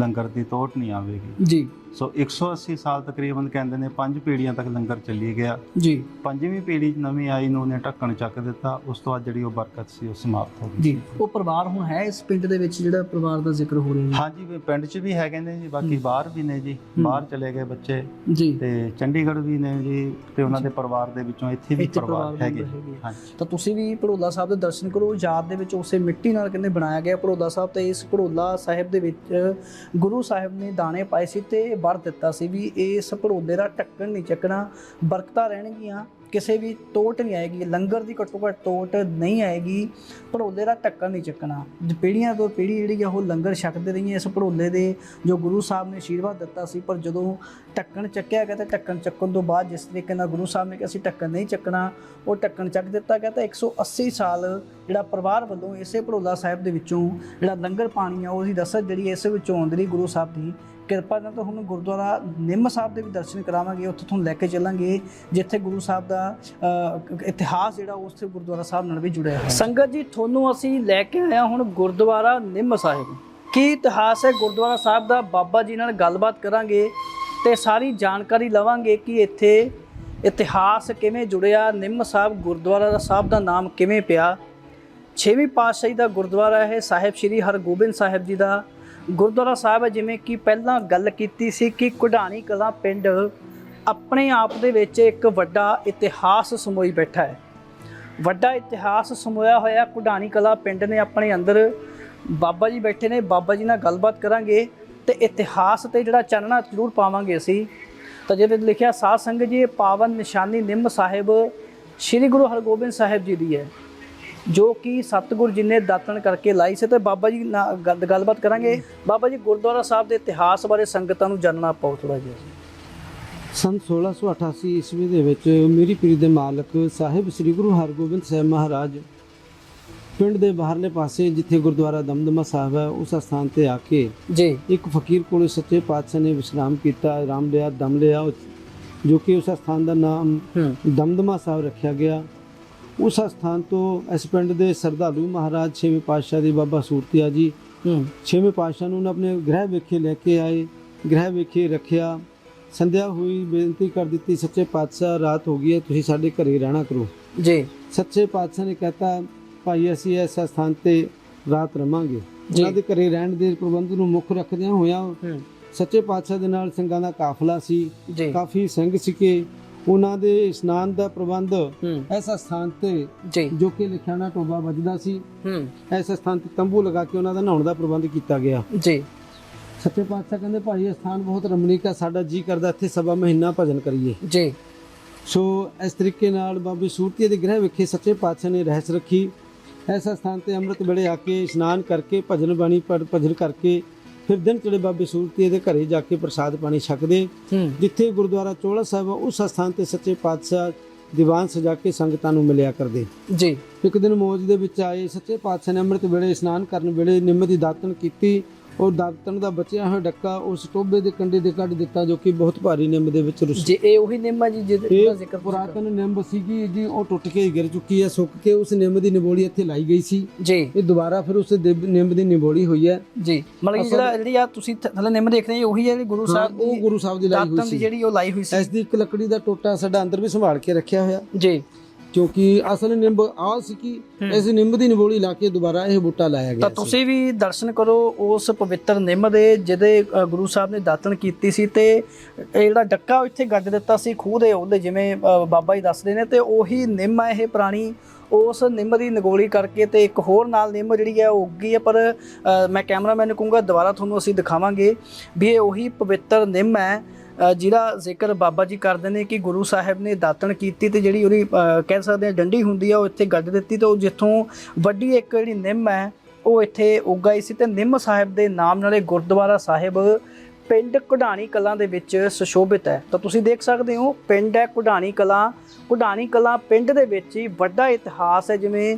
ਲੰਗਰ ਦੀ ਤੋਟ ਨਹੀਂ ਆਵੇਗੀ। ਜੀ। ਸੋ 180 ਸਾਲ ਤਕਰੀਬਨ ਕਹਿੰਦੇ ਨੇ ਪੰਜ ਪੀੜ੍ਹੀਆਂ ਤੱਕ ਲੰਗਰ ਚੱਲੀ ਗਿਆ। ਜੀ। ਪੰਜਵੀਂ ਪੀੜ੍ਹੀ 'ਚ ਨਵੀਂ ਆਈ ਨੂੰ ਉਹਨੇ ਢੱਕਣ ਚੱਕ ਦਿੱਤਾ। ਉਸ ਤੋਂ ਬਾਅਦ ਜਿਹੜੀ ਉਹ ਬਰਕਤ ਸੀ ਉਹ ਸਮਾਪਤ ਹੋ ਗਈ। ਜੀ। ਉਹ ਪਰਿਵਾਰ ਹੁਣ ਹੈ ਇਸ ਪਿੰਡ ਦੇ ਵਿੱਚ ਜਿਹੜਾ ਪਰਿਵਾਰ ਦਾ ਜ਼ਿਕਰ ਹੋ ਰਿਹਾ ਹਾਂਜੀ ਵੀ ਪਿੰਡ 'ਚ ਵੀ ਹੈਗੇ ਨੇ ਜੀ ਬਾਕੀ ਹੂੰ। ਬਾਹਰ ਵੀ ਨੇ ਜੀ। ਹੂੰ। ਬਾਹਰ ਚਲੇ ਗਏ ਬੱਚੇ। ਜੀ। ਤੇ ਚੰਡੀਗੜ੍ਹ ਵੀ ਨੇ ਜੀ ਤੇ ਉਹਨਾਂ ਦੇ ਪਰਿਵਾਰ ਦੇ ਵਿੱਚੋਂ ਇੱਥੇ ਵੀ ਪਰਿਵਾਰ ਹੈਗੇ। ਹਾਂਜੀ। ਤਾਂ ਤੁਸੀਂ ਵੀ ਭੜੋਲਾ ਸਾਹਿਬ ਦੇ ਦਰਸ਼ਨ ਕਰੋ। ਯਾਦ ਦੇ ਵਿੱਚ ਉਸੇ ਮਿੱਟੀ ਨਾਲ ਕਹਿੰਦੇ ਬਣਾਇਆ ਗਿਆ ਭੜੋਲਾ ਸਾਹਿਬ। ਤੇ ਇਸ ਭੜੋਲਾ ਸਾਹਿਬ ਦੇ ਵਿੱਚ ਗੁਰੂ ਸਾਹਿਬ ਨੇ ਦਾਣੇ ਪਾਏ ਸੀ ਤੇ ਵਰ ਦਿੱਤਾ ਸੀ ਵੀ ਇਸ ਭੜੋਲੇ ਦਾ ਢੱਕਣ ਨਹੀਂ ਚੱਕਣਾ, ਬਰਕਤਾਂ ਰਹਿਣਗੀਆਂ, ਕਿਸੇ ਵੀ ਤੋਟ ਨਹੀਂ ਆਏਗੀ, ਲੰਗਰ ਦੀ ਘੱਟੋ ਘੱਟ ਤੋਟ ਨਹੀਂ ਆਏਗੀ ਭੜੋਲੇ ਦਾ ਢੱਕਣ ਨਹੀਂ ਚੱਕਣਾ। ਜ- ਪੀੜ੍ਹੀਆਂ ਤੋਂ ਪੀੜ੍ਹੀ ਜਿਹੜੀ ਆ, ਉਹ ਲੰਗਰ ਛਕਦੇ ਰਹੀਆਂ ਇਸ ਭੜੋਲੇ ਦੇ, ਜੋ ਗੁਰੂ ਸਾਹਿਬ ਨੇ ਆਸ਼ੀਰਵਾਦ ਦਿੱਤਾ ਸੀ, ਪਰ ਜਦੋਂ ਢੱਕਣ ਚੱਕਿਆ ਗਿਆ ਤਾਂ ਢੱਕਣ ਚੱਕਣ ਤੋਂ ਬਾਅਦ ਜਿਸ ਤਰੀਕੇ ਨਾਲ ਗੁਰੂ ਸਾਹਿਬ ਨੇ ਕਿਹਾ ਅਸੀਂ ਢੱਕਣ ਨਹੀਂ ਚੱਕਣਾ, ਉਹ ਢੱਕਣ ਚੱਕ ਦਿੱਤਾ ਗਿਆ ਤਾਂ 180 ਸਾਲ ਜਿਹੜਾ ਪਰਿਵਾਰ ਵੱਲੋਂ ਇਸੇ ਭੜੋਲਾ ਸਾਹਿਬ ਦੇ ਵਿੱਚੋਂ ਜਿਹੜਾ ਲੰਗਰ ਪਾਣੀ ਆ, ਉਹਦੀ ਰਸਦ ਜਿਹੜੀ ਇਸ ਵਿੱਚੋਂ ਆਉਂਦੀ ਰਹੀ ਗੁਰੂ ਸਾਹਿਬ ਦੀ। ਕਿਰਪਾ ਨਾਲ ਤਾਂ ਹੁਣ ਗੁਰਦੁਆਰਾ ਨਿੰਮ ਸਾਹਿਬ ਦੇ ਵੀ ਦਰਸ਼ਨ ਕਰਾਵਾਂਗੇ, ਉੱਥੇ ਤੁਹਾਨੂੰ ਲੈ ਕੇ ਚੱਲਾਂਗੇ, ਜਿੱਥੇ ਗੁਰੂ ਸਾਹਿਬ ਦਾ ਇਤਿਹਾਸ ਜਿਹੜਾ ਉਸ ਤੇ ਗੁਰਦੁਆਰਾ ਸਾਹਿਬ ਨਾਲ ਵੀ ਜੁੜਿਆ ਹੈ ਸੰਗਤ ਜੀ, ਤੁਹਾਨੂੰ ਅਸੀਂ ਲੈ ਕੇ ਆਇਆ ਹੁਣ ਗੁਰਦੁਆਰਾ ਨਿੰਮ ਸਾਹਿਬ। ਕੀ ਇਤਿਹਾਸ ਹੈ ਗੁਰਦੁਆਰਾ ਸਾਹਿਬ ਦਾ? ਬਾਬਾ ਜੀ ਨਾਲ ਗੱਲਬਾਤ ਕਰਾਂਗੇ ਤੇ ਸਾਰੀ ਜਾਣਕਾਰੀ ਲਵਾਂਗੇ ਕਿ ਇੱਥੇ ਇਤਿਹਾਸ ਕਿਵੇਂ ਜੁੜਿਆ, ਨਿੰਮ ਸਾਹਿਬ ਗੁਰਦੁਆਰਾ ਦਾ ਸਾਹਿਬ ਦਾ ਨਾਮ ਕਿਵੇਂ ਪਿਆ। ਛੇਵੀਂ ਪਾਤਸ਼ਾਹੀ ਦਾ ਗੁਰਦੁਆਰਾ ਹੈ, ਸਾਹਿਬ ਸ੍ਰੀ ਹਰਗੋਬਿੰਦ ਸਾਹਿਬ ਜੀ ਦਾ। ਗੁਰਦੁਆਰਾ ਸਾਹਿਬ ਜਿਵੇਂ ਕਿ ਪਹਿਲਾਂ ਗੱਲ ਕੀਤੀ ਸੀ ਕਿ ਕੁਢਾਣੀ ਕਲਾਂ ਪਿੰਡ ਆਪਣੇ ਆਪ ਦੇ ਵਿੱਚ ਇੱਕ ਵੱਡਾ ਇਤਿਹਾਸ ਸਮੋਈ ਬੈਠਾ ਹੈ। ਵੱਡਾ ਇਤਿਹਾਸ ਸਮੋਇਆ ਹੋਇਆ ਕੁਢਾਣੀ ਕਲਾ ਪਿੰਡ ਨੇ ਆਪਣੇ ਅੰਦਰ ਬਾਬਾ ਜੀ ਬੈਠੇ ਨੇ, ਬਾਬਾ ਜੀ ਨਾਲ ਗੱਲਬਾਤ ਕਰਾਂਗੇ ਤੇ ਇਤਿਹਾਸ ਤੇ ਜਿਹੜਾ ਚਾਨਣਾ ਜ਼ਰੂਰ ਪਾਵਾਂਗੇ ਅਸੀਂ। ਤਾਂ ਜਿਹਦੇ ਤੇ ਲਿਖਿਆ, ਸਾਧ ਸੰਗਤ ਜੀ, ਇਹ ਪਾਵਨ ਨਿਸ਼ਾਨੀ ਨਿੰਮ ਸਾਹਿਬ, ਸ੍ਰੀ ਗੁਰੂ ਹਰਗੋਬਿੰਦ ਸਾਹਿਬ ਜੀ ਦੀ ਹੈ। ਜੋ ਕਿ ਸਤਿਗੁਰ ਜੀ ਨੇ ਦਾਤਣ ਕਰਕੇ ਲਾਈ ਸੀ ਤੇ ਬਾਬਾ ਜੀ ਨਾਲ ਗੱਲ- ਗੱਲਬਾਤ ਕਰਾਂਗੇ। ਬਾਬਾ ਜੀ ਗੁਰਦੁਆਰਾ ਸਾਹਿਬ ਦੇ ਇਤਿਹਾਸ ਬਾਰੇ ਸੰਗਤਾਂ ਨੂੰ ਜਾਣਨਾ ਪਾਓ ਥੋੜਾ ਜਿਹਾ। ਸਨ 1688 ਈਸਵੀ ਦੇ ਵਿੱਚ ਮੇਰੀ ਪੀਰੀ ਦੇ ਮਾਲਕ ਸਾਹਿਬ ਸ੍ਰੀ ਗੁਰੂ ਹਰਗੋਬਿੰਦ ਸਾਹਿਬ ਮਹਾਰਾਜ ਪਿੰਡ ਦੇ ਬਾਹਰਲੇ ਪਾਸੇ ਜਿੱਥੇ ਗੁਰਦੁਆਰਾ ਦਮਦਮਾ ਸਾਹਿਬ ਹੈ ਉਸ ਸਥਾਨ ਤੇ ਆ ਕੇ ਜੀ। ਇੱਕ ਫਕੀਰ ਕੋਲ ਸੱਚੇ ਪਾਤਸ਼ਾਹ ਨੇ ਵਿਸ਼ਰਾਮ ਕੀਤਾ ਆਰਾਮ ਲਿਆ ਦਮ ਲਿਆ ਜੋ ਕਿ ਉਸ ਸਥਾਨ ਦਾ ਨਾਮ ਹੂੰ। ਦਮਦਮਾ ਸਾਹਿਬ ਰੱਖਿਆ ਗਿਆ। ਉਸ ਸਥਾਨ ਤੋਂ ਇਸ ਪਿੰਡ ਦੇ ਸਰਦਾਲੂ ਮਹਾਰਾਜ ਛੇਵੇਂ ਪਾਤਸ਼ਾਹ ਦੀ ਬਾਬਾ ਸੂਰਤੀਆ ਜੀ ਛੇਵੇਂ ਪਾਤਸ਼ਾਹ ਨੂੰ ਆਪਣੇ ਗ੍ਰਹਿ ਵੇਖੇ ਲੈ ਕੇ ਆਏ ਗ੍ਰਹਿ ਵੇਖੇ ਰੱਖਿਆ ਸੰਧਿਆ ਹੋਈ ਬੇਨਤੀ ਕਰ ਦਿੱਤੀ ਸੱਚੇ ਪਾਤਸ਼ਾਹ ਰਾਤ ਹੋ ਗਈ ਹੈ ਤੁਸੀਂ ਸਾਡੇ ਘਰੇ ਰਹਿਣਾ ਕਰੋ। ਜੀ। ਸੱਚੇ ਪਾਤਸ਼ਾਹ ਨੇ ਕਹਤਾ ਭਾਈ ਅਸੀਂ ਇਸ ਸਥਾਨ ਤੇ ਰਾਤ ਰਵਾਂਗੇ। ਉਹਨਾਂ ਦੇ ਘਰੇ ਰਹਿਣ ਦੇ ਪ੍ਰਬੰਧ ਨੂੰ ਮੁੱਖ ਰੱਖਦਿਆਂ ਹੋਇਆਂ ਸੱਚੇ ਪਾਤਸ਼ਾਹ ਦੇ ਨਾਲ ਸਿੰਘਾਂ ਦਾ ਕਾਫਲਾ ਸੀ। ਕਾਫੀ ਸਿੰਘ ਸੀਗੇ। ਉਹਨਾਂ ਦੇ ਇਸ਼ਨਾਨ ਦਾ ਪ੍ਰਬੰਧ ਇਸ ਸਥਾਨ ਤੇ ਜੀ। ਕਿ ਲਿਖਿਆਣਾ ਟੋਬਾ ਵੱਜਦਾ ਸੀ ਇਸ ਸਥਾਨ ਤੇ ਤੰਬੂ ਲਗਾ ਕੇ ਉਹਨਾਂ ਦਾ ਨਹਾਉਣ ਦਾ ਪ੍ਰਬੰਧ ਕੀਤਾ ਗਿਆ। ਜੀ। ਸੱਚੇ ਪਾਤਸ਼ਾਹ ਕਹਿੰਦੇ ਭਾਈ ਇਹ ਸਥਾਨ ਬਹੁਤ ਰਮਣੀਕ ਹੈ ਸਾਡਾ ਜੀ ਕਰਦਾ ਇੱਥੇ ਸਵਾ ਮਹੀਨਾ ਭਜਨ ਕਰੀਏ। ਜੀ। ਸੋ ਇਸ ਤਰੀਕੇ ਨਾਲ ਬਾਬੇ ਸੂਰਤੀ ਦੇ ਗ੍ਰਹਿ ਵਿਖੇ ਸੱਚੇ ਪਾਤਸ਼ਾਹ ਨੇ ਰਹਿਸ ਰੱਖੀ। ਐਸਾ ਸਥਾਨ ਤੇ ਅੰਮ੍ਰਿਤ ਵੇਲੇ ਆ ਕੇ ਇਸ਼ਨਾਨ ਕਰਕੇ ਭਜਨ ਬਾਣੀ ਪੜ੍ਹ ਭਜਨ ਕਰਕੇ ਫਿਰ ਦਿਨ ਚੜੇ ਬਾਬੇ ਸੂਰਤੀ ਦੇ ਘਰੇ ਜਾ ਕੇ ਪ੍ਰਸਾਦ ਪਾਣੀ ਛਕਦੇ। ਹੂੰ। ਜਿੱਥੇ ਗੁਰਦੁਆਰਾ ਚੋਲਾ ਸਾਹਿਬ ਉਸ ਸਥਾਨ ਤੇ ਸੱਚੇ ਪਾਤਸ਼ਾਹ ਦੀਵਾਨ ਸਜਾ ਕੇ ਸੰਗਤਾਂ ਨੂੰ ਮਿਲਿਆ ਕਰਦੇ। ਜੀ। ਇੱਕ ਦਿਨ ਮੌਜ ਦੇ ਵਿੱਚ ਆਏ ਸੱਚੇ ਪਾਤਸ਼ਾਹ ਨੇ ਅੰਮ੍ਰਿਤ ਵੇਲੇ ਇਸ਼ਨਾਨ ਕਰਨ ਵੇਲੇ ਨਿੰਮ ਦੀ ਦਾਤਨ ਕੀਤੀ। ਉਹ ਦਾਤਨ ਦਾ ਬਚਿਆ ਹੋਇਆ ਡੱਕਾ ਉਸ ਟੋਬੇ ਦੇ ਕੰਢੇ ਦੇ ਕੱਢ ਦਿੱਤਾ ਜੋ ਕਿ ਬਹੁਤ ਭਾਰੀ ਨਿੰਮ ਦੇ ਵਿੱਚ ਰੁੱਸ ਜੀ ਇਹ ਉਹੀ ਨਿੰਮ ਹੈ ਜੀ ਜਿਹਦਾ ਜ਼ਿਕਰ ਪੁਰਾਤਨ ਨਿੰਮ ਸੀਗੀ ਜੀ ਉਹ ਟੁੱਟ ਕੇ ਗਿਰ ਚੁੱਕੀ ਹੈ ਸੁੱਕ ਕੇ ਉਸ ਨਿੰਮ ਦੀ ਨਿਬੋੜੀ ਇੱਥੇ ਲਾਈ ਗਈ ਸੀ। ਜੀ। ਇਹ ਦੁਬਾਰਾ ਫਿਰ ਉਸ ਨਿੰਮ ਦੀ ਨਿਬੋੜੀ ਹੋਈ ਹੈ। ਜੀ। ਮਤਲਬ ਜਿਹੜਾ ਜਿਹੜੀ ਆ ਤੁਸੀਂ ਥੱਲੇ ਨਿੰਮ ਦੇਖ ਰਹੇ ਹੋ ਉਹੀ ਹੈ ਜਿਹੜੀ ਗੁਰੂ ਸਾਹਿਬ ਉਹ ਗੁਰੂ ਸਾਹਿਬ ਦੀ ਲਾਈ ਹੋਈ ਦੀ ਸੀ। ਜਿਹੜੀ ਉਹ ਲਾਈ ਹੋਈ ਸੀ। ਇਸ ਦੀ ਇੱਕ ਲੱਕੜੀ ਦਾ ਟੋਟਾ ਸਾਡਾ ਅੰਦਰ ਵੀ ਸੰਭਾਲ ਕੇ ਰੱਖਿਆ ਹੋਇਆ। ਜੀ। ਕਿਉਂਕਿ ਅਸਲ ਨਿੰਬ ਆ ਸੀ ਕਿ ਇਸ ਨਿੰਮ ਦੀ ਨਿਬੋੜੀ ਲਾ ਕੇ ਦੁਬਾਰਾ ਇਹ ਬੂਟਾ ਲਾਇਆ ਗਿਆ ਤਾਂ। ਤੁਸੀਂ ਵੀ ਦਰਸ਼ਨ ਕਰੋ ਉਸ ਪਵਿੱਤਰ ਨਿੰਮ ਦੇ ਜਿਹਦੇ ਗੁਰੂ ਸਾਹਿਬ ਨੇ ਦਾਤਨ ਕੀਤੀ ਸੀ ਤੇ ਇਹ ਜਿਹੜਾ ਡੱਕਾ ਇੱਥੇ ਗੱਡ ਦਿੱਤਾ ਸੀ ਖੂਹ ਦੇ ਉਹਦੇ ਜਿਵੇਂ ਬਾਬਾ ਜੀ ਦੱਸਦੇ ਨੇ ਤੇ ਉਹੀ ਨਿੰਮ ਹੈ ਇਹ ਪੁਰਾਣੀ ਉਸ ਨਿੰਮ ਦੀ ਨਗੋਲੀ ਕਰਕੇ ਤੇ ਇੱਕ ਹੋਰ ਨਾਲ ਨਿੰਮ ਜਿਹੜੀ ਹੈ ਉਹ ਉੱਗੀ ਹੈ ਪਰ ਮੈਂ ਕੈਮਰਾਮੈਨ ਨੂੰ ਕਹੂੰਗਾ ਦੁਬਾਰਾ ਤੁਹਾਨੂੰ ਅਸੀਂ ਦਿਖਾਵਾਂਗੇ ਵੀ ਇਹ ਉਹੀ ਪਵਿੱਤਰ ਨਿੰਮ ਹੈ ਜਿਹਦਾ ਜ਼ਿਕਰ ਬਾਬਾ ਜੀ ਕਰਦੇ ਨੇ ਕਿ ਗੁਰੂ ਸਾਹਿਬ ਨੇ ਦਾਤਣ ਕੀਤੀ ਤੇ ਜਿਹੜੀ ਉਹਦੀ ਕਹਿ ਸਕਦੇ ਆ ਡੰਡੀ ਹੁੰਦੀ ਆ, ਉਹ ਇੱਥੇ ਗੱਡ ਦਿੱਤੀ ਤੇ ਉਹ ਜਿੱਥੋਂ ਵੱਡੀ ਇੱਕ ਜਿਹੜੀ ਨਿੰਮ ਹੈ, ਉਹ ਇੱਥੇ ਉੱਗ ਸੀ ਤੇ ਨਿੰਮ ਸਾਹਿਬ ਦੇ ਨਾਮ ਨਾਲੇ ਗੁਰਦੁਆਰਾ ਸਾਹਿਬ ਪਿੰਡ ਕੁਢਾਣੀ ਕਲਾਂ ਦੇ ਵਿੱਚ ਸੁਸ਼ੋਭਿਤ ਹੈ। ਤਾਂ ਤੁਸੀਂ ਦੇਖ ਸਕਦੇ ਹੋ ਪਿੰਡ ਹੈ ਕੁਢਾਣੀ ਕਲਾਂ। ਕੁਢਾਣੀ ਕਲਾਂ ਪਿੰਡ ਦੇ ਵਿੱਚ ਹੀ ਵੱਡਾ ਇਤਿਹਾਸ ਹੈ ਜਿਵੇਂ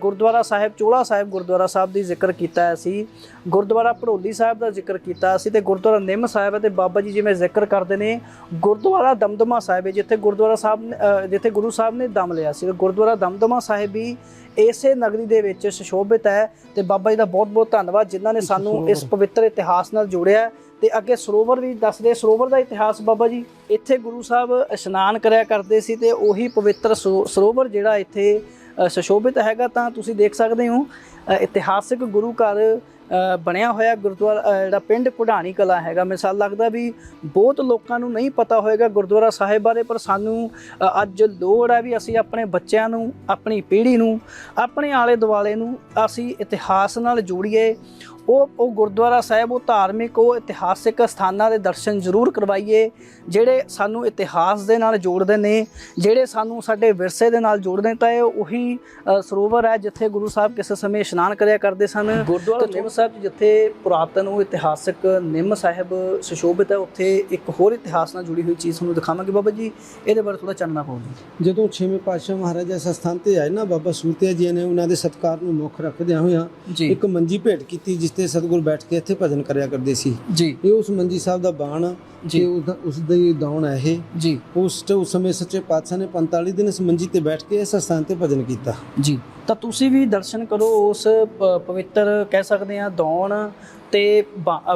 ਗੁਰਦੁਆਰਾ ਸਾਹਿਬ ਚੋਲਾ ਸਾਹਿਬ ਗੁਰਦੁਆਰਾ ਸਾਹਿਬ ਦੀ ਜ਼ਿਕਰ ਕੀਤਾ ਅਸੀਂ। ਗੁਰਦੁਆਰਾ ਭੜੋਲੀ ਸਾਹਿਬ ਦਾ ਜ਼ਿਕਰ ਕੀਤਾ ਸੀ ਤੇ ਗੁਰਦੁਆਰਾ ਨਿੰਮ ਸਾਹਿਬ ਹੈ ਤੇ ਬਾਬਾ ਜੀ ਜਿਵੇਂ ਜ਼ਿਕਰ ਕਰਦੇ ਨੇ ਗੁਰਦੁਆਰਾ ਦਮਦਮਾ ਸਾਹਿਬ ਹੈ ਜਿੱਥੇ ਗੁਰਦੁਆਰਾ ਸਾਹਿਬ ਜਿੱਥੇ ਗੁਰੂ ਸਾਹਿਬ ਨੇ ਦਮ ਲਿਆ ਸੀ। ਗੁਰਦੁਆਰਾ ਦਮਦਮਾ ਸਾਹਿਬ ਵੀ ਇਸੇ ਨਗਰੀ ਦੇ ਵਿੱਚ ਸੁਸ਼ੋਭਿਤ ਹੈ ਤੇ ਬਾਬਾ ਜੀ ਦਾ ਬਹੁਤ ਬਹੁਤ ਧੰਨਵਾਦ ਜਿਨ੍ਹਾਂ ਨੇ ਸਾਨੂੰ ਇਸ ਪਵਿੱਤਰ ਇਤਿਹਾਸ ਨਾਲ ਜੋੜਿਆ ਤੇ ਅੱਗੇ ਸਰੋਵਰ ਵੀ ਦੱਸਦੇ, ਸਰੋਵਰ ਦਾ ਇਤਿਹਾਸ ਬਾਬਾ ਜੀ, ਇੱਥੇ ਗੁਰੂ ਸਾਹਿਬ ਇਸ਼ਨਾਨ ਕਰਿਆ ਕਰਦੇ ਸੀ ਤੇ ਉਹੀ ਪਵਿੱਤਰ ਸਰੋ- ਸਰੋਵਰ ਜਿਹੜਾ ਇੱਥੇ ਸੁਸ਼ੋਭਿਤ ਹੈਗਾ ਤਾਂ ਤੁਸੀਂ ਦੇਖ ਸਕਦੇ ਹੋ ਇਤਿਹਾਸਿਕ ਗੁਰੂ ਘਰ ਬਣਿਆ ਹੋਇਆ ਗੁਰਦੁਆਰਾ ਜਿਹੜਾ ਪਿੰਡ ਕੁਢਾਣੀ ਕਲਾ ਹੈਗਾ। ਮਿਸਾਲ ਲੱਗਦਾ ਵੀ ਬਹੁਤ ਲੋਕਾਂ ਨੂੰ ਨਹੀਂ ਪਤਾ ਹੋਏਗਾ ਗੁਰਦੁਆਰਾ ਸਾਹਿਬ ਬਾਰੇ, ਪਰ ਸਾਨੂੰ ਅੱਜ ਲੋੜ ਹੈ ਵੀ ਅਸੀਂ ਆਪਣੇ ਬੱਚਿਆਂ ਨੂੰ, ਆਪਣੀ ਪੀੜ੍ਹੀ ਨੂੰ, ਆਪਣੇ ਆਲੇ ਦੁਆਲੇ ਨੂੰ ਅਸੀਂ ਇਤਿਹਾਸ ਨਾਲ ਜੋੜੀਏ। ਉਹ ਉਹ ਗੁਰਦੁਆਰਾ ਸਾਹਿਬ ਉਹ ਧਾਰਮਿਕ ਉਹ ਇਤਿਹਾਸਿਕ ਸਥਾਨਾਂ ਦੇ ਦਰਸ਼ਨ ਜ਼ਰੂਰ ਕਰਵਾਈਏ ਜਿਹੜੇ ਸਾਨੂੰ ਇਤਿਹਾਸ ਦੇ ਨਾਲ ਜੋੜਦੇ ਨੇ ਜਿਹੜੇ ਸਾਨੂੰ ਸਾਡੇ ਵਿਰਸੇ ਦੇ ਨਾਲ ਜੋੜਦੇ ਨੇ ਤਾਂ ਇਹ ਉਹੀ ਸਰੋਵਰ ਹੈ ਜਿੱਥੇ ਗੁਰੂ ਸਾਹਿਬ ਕਿਸੇ ਸਮੇਂ ਇਸ਼ਨਾਨ ਕਰਿਆ ਕਰਦੇ ਸਨ। ਗੁਰਦੁਆਰਾ ਨਿੰਮ ਸਾਹਿਬ ਜਿੱਥੇ ਪੁਰਾਤਨ ਉਹ ਇਤਿਹਾਸਿਕ ਨਿੰਮ ਸਾਹਿਬ ਸੁਸ਼ੋਭਿਤ ਹੈ ਉੱਥੇ ਇੱਕ ਹੋਰ ਇਤਿਹਾਸ ਨਾਲ ਜੁੜੀ ਹੋਈ ਚੀਜ਼ ਤੁਹਾਨੂੰ ਦਿਖਾਵਾਂਗੇ ਬਾਬਾ ਜੀ। ਇਹਦੇ ਬਾਰੇ ਥੋੜਾ ਚਾਨਣਾ ਪਾਓ ਜੀ। ਜਦੋਂ ਛੇਵੇਂ ਪਾਤਸ਼ਾਹ ਮਹਾਰਾਜਾ ਇਸ ਸਥਾਨ ਤੇ ਆਏ ਨਾ ਬਾਬਾ ਸੂਰਤਿਆ ਜੀ ਨੇ ਉਹਨਾਂ ਦੇ ਸਤਕਾਰ ਨੂੰ ਮੁੱਖ ਰੱਖਦਿਆਂ ਹੋਇਆਂ ਇੱਕ ਮੰਜੀ ਭੇਟ ਕੀਤੀ ਜਿਸ ਤੇ ਸਤਿਗੁਰ ਬੈਠ ਕੇ ਇੱਥੇ ਭਜਨ ਕਰਿਆ ਕਰਦੇ ਸੀ। ਜੀ। ਇਹ ਉਸ ਮੰਜੀ ਸਾਹਿਬ ਦਾ ਬਾਣ ਜੀ। ਤੇ ਉਸ ਦਾ ਉਸ ਦੀ ਦੌਣ ਹੈ ਇਹ। ਜੀ। ਉਸ ਉਸ ਸਮੇਂ ਸੱਚੇ ਪਾਤਸ਼ਾਹ ਨੇ 45 ਦਿਨ ਇਸ ਮੰਜੀ ਤੇ ਬੈਠ ਕੇ ਇਸ ਸਥਾਨ ਤੇ ਭਜਨ ਕੀਤਾ। ਜੀ। ਤਾਂ ਤੁਸੀਂ ਵੀ ਦਰਸ਼ਨ ਕਰੋ ਉਸ ਪਵਿੱਤਰ ਕਹਿ ਸਕਦੇ ਆ ਦੌਣ ਤੇ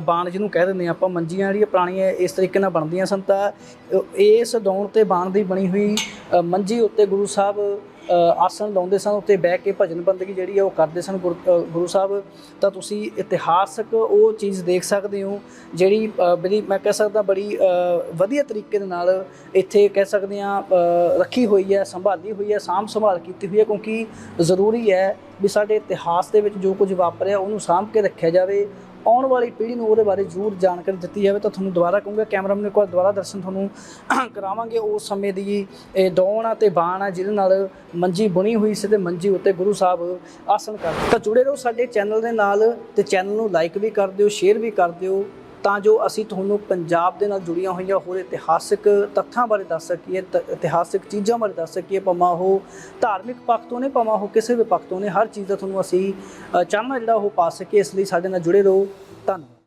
ਬਾਣ ਜਿਹਨੂੰ ਕਹਿ ਦਿੰਦੇ ਆ ਆਪਾਂ। ਮੰਜੀਆਂ ਜਿਹੜੀਆਂ ਪੁਰਾਣੀਆਂ ਇਸ ਤਰੀਕੇ ਨਾਲ ਬਣਦੀਆਂ ਸਨ ਤਾਂ ਇਸ ਦੌਣ ਤੇ ਬਾਣ ਦੀ ਬਣੀ ਹੋਈ ਮੰਜੀ ਉੱਤੇ ਗੁਰੂ ਸਾਹਿਬ ਆਸਣ ਲਾਉਂਦੇ ਸਨ ਉੱਤੇ ਬਹਿ ਕੇ ਭਜਨ ਬੰਦਗੀ ਜਿਹੜੀ ਆ ਉਹ ਕਰਦੇ ਸਨ ਗੁਰ- ਗੁਰੂ ਸਾਹਿਬ। ਤਾਂ ਤੁਸੀਂ ਇਤਿਹਾਸਕ ਉਹ ਚੀਜ਼ ਦੇਖ ਸਕਦੇ ਹੋ, ਜਿਹੜੀ ਬੜੀ, ਮੈਂ ਕਹਿ ਸਕਦਾ ਬੜੀ ਵਧੀਆ ਤਰੀਕੇ ਦੇ ਨਾਲ ਇੱਥੇ ਕਹਿ ਸਕਦੇ ਆ ਰੱਖੀ ਹੋਈ ਹੈ, ਸੰਭਾਲੀ ਹੋਈ ਹੈ, ਸਾਂਭ ਸੰਭਾਲ ਕੀਤੀ ਹੋਈ ਹੈ, ਕਿਉਂਕਿ ਜ਼ਰੂਰੀ ਹੈ ਵੀ ਸਾਡੇ ਇਤਿਹਾਸ ਦੇ ਵਿੱਚ ਜੋ ਕੁਝ ਵਾਪਰਿਆ, ਉਹਨੂੰ ਸਾਂਭ ਕੇ ਰੱਖਿਆ ਜਾਵੇ ਆਉਣ ਵਾਲੀ ਪੀੜ੍ਹੀ ਨੂੰ ਉਹਦੇ ਬਾਰੇ ਜ਼ਰੂਰ ਜਾਣਕਾਰੀ ਦਿੱਤੀ ਜਾਵੇ ਤਾਂ ਤੁਹਾਨੂੰ ਦੁਬਾਰਾ ਕਹੂੰਗਾ, ਕੈਮਰਾਮੈਨ ਕੋਲ ਦੁਬਾਰਾ ਦਰਸ਼ਨ ਤੁਹਾਨੂੰ ਕਰਾਵਾਂਗੇ। ਉਸ ਸਮੇਂ ਦੀ ਇਹ ਦੌਣ ਆ ਤੇ ਬਾਣ ਆ, ਜਿਹਦੇ ਨਾਲ ਮੰਜੀ ਬੁਣੀ ਹੋਈ ਸੀ ਤੇ ਮੰਜੀ ਉੱਤੇ ਗੁਰੂ ਸਾਹਿਬ ਆਸਣ ਕਰਦੇ ਤਾਂ ਜੁੜੇ ਰਹੋ ਸਾਡੇ ਚੈਨਲ ਦੇ ਨਾਲ ਤੇ ਚੈਨਲ ਨੂੰ ਲਾਈਕ ਵੀ ਕਰ ਦਿਓ ਸ਼ੇਅਰ ਵੀ ਕਰ ਦਿਓ। ਤਾਂ ਜੋ ਅਸੀਂ ਤੁਹਾਨੂੰ ਪੰਜਾਬ ਦੇ ਨਾਲ ਜੁੜੀਆਂ ਹੋਈਆਂ ਹੋਰ ਇਤਿਹਾਸਿਕ ਤੱਥਾਂ ਬਾਰੇ ਦੱਸ ਸਕੀਏ ਤ- ਇਤਿਹਾਸਿਕ ਚੀਜ਼ਾਂ ਬਾਰੇ ਦੱਸ ਸਕੀਏ ਭਾਵੇਂ ਉਹ ਧਾਰਮਿਕ ਪੱਖ ਤੋਂ ਨੇ ਭਾਵੇਂ ਉਹ ਕਿਸੇ ਵੀ ਪੱਖ ਤੋਂ ਨੇ ਹਰ ਚੀਜ਼ ਦਾ ਤੁਹਾਨੂੰ ਅਸੀਂ ਅ, ਚਾਨਣਾ ਜਿਹੜਾ ਉਹ ਪਾ ਸਕੀਏ ਇਸ ਲਈ ਸਾਡੇ ਨਾਲ ਜੁੜੇ ਰਹੋ। ਧੰਨਵਾਦ।